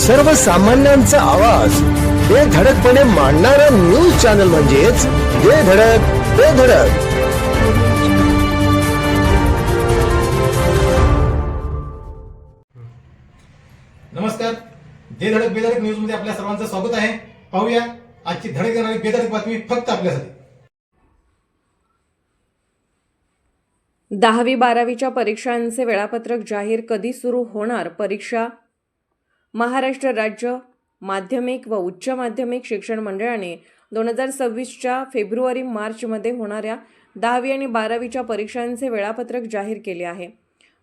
सर्वसामान्यांचा आवाज. बेधडकपणे मांडणारा न्यूज चॅनल म्हणजेच बेधडक बेधडक नमस्कार. दे धडक बेधडक न्यूजमध्ये आपल्या सर्वांचं स्वागत आहे. पाहूया आजची धडक देणारी बेधडक बातमी फक्त आपल्यासाठी. दहावी बारावीच्या परीक्षांचे वेळापत्रक जाहीर कधी सुरू होणार? परीक्षा महाराष्ट्र राज्य माध्यमिक व उच्च माध्यमिक शिक्षण मंडळाने दोन हजार सव्वीसच्या फेब्रुवारी मार्चमध्ये होणाऱ्या दहावी आणि बारावीच्या परीक्षांचे वेळापत्रक जाहीर केले आहे.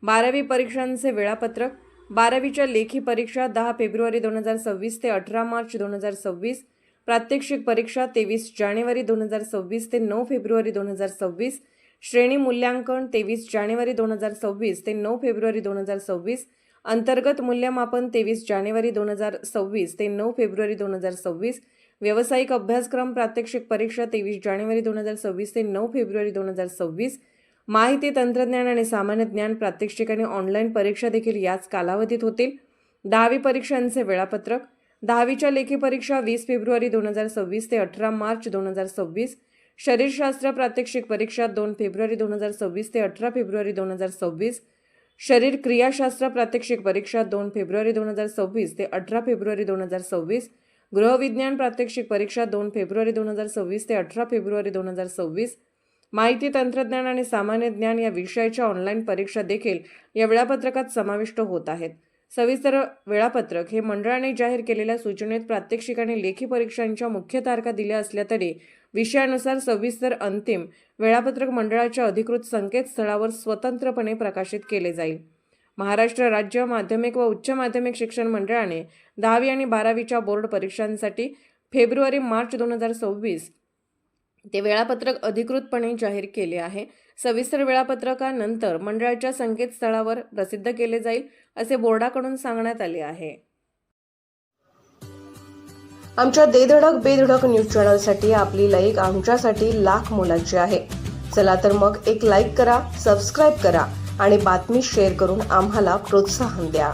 बारावी परीक्षांचे वेळापत्रक बारावीच्या लेखी परीक्षा दहा फेब्रुवारी दोन हजार सव्वीस ते अठरा मार्च दोन हजार सव्वीस प्रात्यक्षिक परीक्षा तेवीस जानेवारी दोन हजार सव्वीस ते नऊ फेब्रुवारी दोन हजार सव्वीस श्रेणी मूल्यांकन तेवीस जानेवारी दोन हजार सव्वीस ते नऊ फेब्रुवारी दोन हजार सव्वीस अंतर्गत मूल्यमापन तेवीस जानेवारी दोन हजार सव्वीस ते नऊ फेब्रुवारी दोन हजार सव्वीस. व्यावसायिक अभ्यासक्रम प्रात्यक्षिक परीक्षा तेवीस जानेवारी दोन हजार सव्वीस ते नऊ फेब्रुवारी दोन हजार सव्वीस. माहिती तंत्रज्ञान आणि सामान्य ज्ञान प्रात्यक्षिक आणि ऑनलाईन परीक्षा देखील याच कालावधीत होतील. दहावी परीक्षांचे वेळापत्रक. दहावीच्या लेखी परीक्षा वीस फेब्रुवारी दोन हजार सव्वीस ते अठरा मार्च दोन हजार सव्वीस. शरीरशास्त्र प्रात्यक्षिक परीक्षा दोन फेब्रुवारी दोन हजार सव्वीस ते अठरा फेब्रुवारी दोन हजार सव्वीस. शरीर क्रियाशास्त्र प्रात्यक्षिक परीक्षा दोन फेब्रुवारी दोन हजार सव्वीस ते अठरा फेब्रुवारी दोन हजार सव्वीस. गृहविज्ञान प्रात्यक्षिक परीक्षा दोन फेब्रुवारी दोन हजार सव्वीस ते अठरा फेब्रुवारी दोन हजार सव्वीस. माहिती तंत्रज्ञान आणि सामान्य ज्ञान या विषयाच्या ऑनलाईन परीक्षा देखील या वेळापत्रकात समाविष्ट होत आहेत. सविस्तर वेळापत्रक हे मंडळाने जाहीर केलेल्या सूचनेत प्रात्यक्षिक आणि लेखी परीक्षांच्या मुख्य तारखा दिल्या असल्या तरी विषयानुसार सविस्तर अंतिम वेळापत्रक मंडळाच्या अधिकृत संकेतस्थळावर स्वतंत्रपणे प्रकाशित केले जाईल. महाराष्ट्र राज्य माध्यमिक व उच्च माध्यमिक शिक्षण मंडळाने दहावी आणि बारावीच्या बोर्ड परीक्षांसाठी फेब्रुवारी मार्च दोन हजार सव्वीस ते वेळापत्रक अधिकृतपणे जाहीर केले आहे. सविस्तर वेळापत्रकानंतर मंडळाच्या संकेतस्थळावर प्रसिद्ध केले जाईल असे बोर्डाकडून सांगण्यात आले आहे. आमच्या देधडक बेधडक न्यूज चॅनलसाठी आपली लाईक आमच्यासाठी लाख मोलाची आहे. चला तर मग एक लाईक करा सबस्क्राईब करा आणि बातमी शेअर करून आम्हाला प्रोत्साहन द्या.